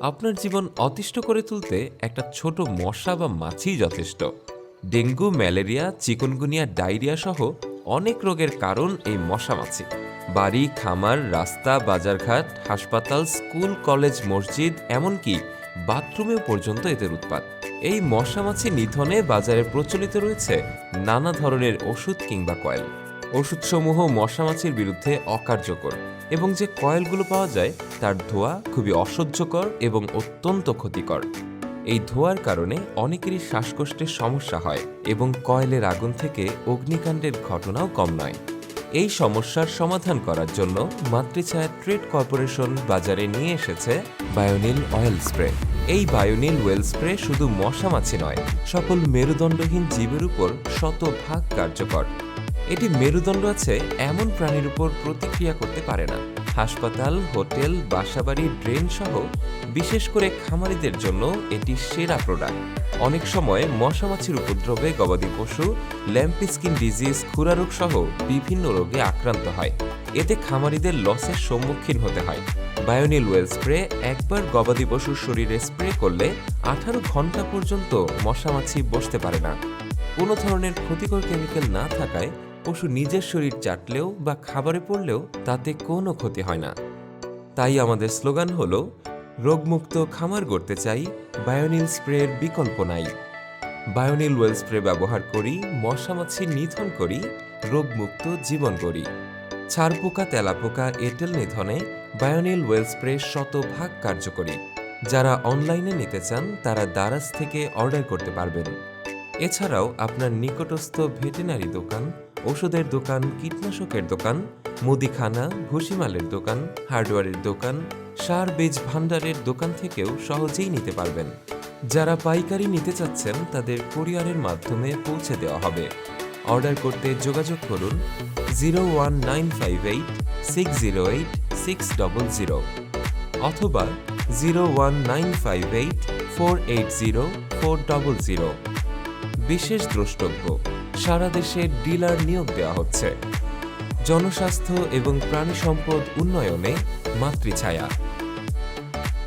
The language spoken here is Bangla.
আপনার জীবন অতিষ্ঠ করে তুলতে একটা ছোট মশা বা মাছি যথেষ্ট। ডেঙ্গু, ম্যালেরিয়া, চিকুনগুনিয়া, ডায়রিয়া সহ অনেক রোগের কারণ এই মশা মাছি। বাড়ি, খামার, রাস্তা, বাজারঘাট, হাসপাতাল, স্কুল, কলেজ, মসজিদ, এমনকি বাথরুমেও পর্যন্ত এদের উৎপাত। এই মশা মাছি নিধনে বাজারে প্রচলিত রয়েছে নানা ধরনের ওষুধ কিংবা কয়েল। ওষুধসমূহ মশামাছির বিরুদ্ধে অকার্যকর এবং যে কয়েলগুলো পাওয়া যায়, তার ধোঁয়া খুবই অসহ্যকর এবং অত্যন্ত ক্ষতিকর। এই ধোঁয়ার কারণে অনেকেরই শ্বাসকষ্টের সমস্যা হয় এবং কয়েলের আগুন থেকে অগ্নিকাণ্ডের ঘটনাও কম নয়। এই সমস্যার সমাধান করার জন্য মাতৃছায়া ট্রেড কর্পোরেশন বাজারে নিয়ে এসেছে বায়োনিল অয়েল স্প্রে। এই বায়োনিল ওয়েল স্প্রে শুধু মশামাছি নয়, সকল মেরুদণ্ডহীন জীবের উপর শতভাগ কার্যকর। এটি মেরুদণ্ড আছে এমন প্রাণীর উপর প্রতিক্রিয়া করতে পারে না। হাসপাতাল, হোটেল, বাসাবাড়ি, ড্রেন সহ বিশেষ করে খামারিদের জন্য এটি সেরা প্রোডাক্ট। অনেক সময় মশামাছির উপদ্রবে গবাদি পশু ল্যাম্পি স্কিন ডিজিজ, খুরারোগ সহ বিভিন্ন রোগে আক্রান্ত হয়। এতে খামারিদের লসের সম্মুখীন হতে হয়। বায়োনিল ওয়েল স্প্রে একবার গবাদি পশুর শরীরে স্প্রে করলে আঠারো ঘণ্টা পর্যন্ত মশামাছি বসতে পারে না। কোনো ধরনের ক্ষতিকর কেমিক্যাল না থাকায় পশু নিজের শরীর চাটলেও বা খাবারে পড়লেও তাতে কোনো ক্ষতি হয় না। তাই আমাদের স্লোগান হলো, রোগমুক্ত খামার গড়তে চাই বায়োনিল স্প্রের বিকল্প নাই বায়োনিল ওয়েল স্প্রে ব্যবহার করি মশামাছি নিধন করি, রোগমুক্ত জীবন গড়ি। ছারপোকা তেলাপোকা এঁটেল নিধনে বায়োনিল ওয়েল স্প্রে শতভাগ কার্যকরী। যারা অনলাইনে নিতে চান, তারা দারাজ থেকে অর্ডার করতে পারবেন। এছাড়াও আপনার নিকটস্থ ভেটেনারি দোকান ওষুধের দোকান, কীটনাশকের দোকান, মুদিখানা, ভুসিমালের দোকান হার্ডওয়্যারের দোকান, সার বীজ ভাণ্ডারের দোকান থেকেও সহজেই নিতে পারবেন। যারা পাইকারি নিতে চাচ্ছেন, তাদের কুরিয়ারের মাধ্যমে পৌঁছে দেওয়া হবে। অর্ডার করতে যোগাযোগ করুন zero one nine five eight six zero eight six double zero অথবা zero one nine five eight four eight zero four double zero. বিশেষ দ্রষ্টব্য সারা দেশে ডিলার নিয়োগ দেওয়া হচ্ছে। জনস্বাস্থ্য এবং প্রাণী সম্পদ উন্নয়নে মাতৃছায়া।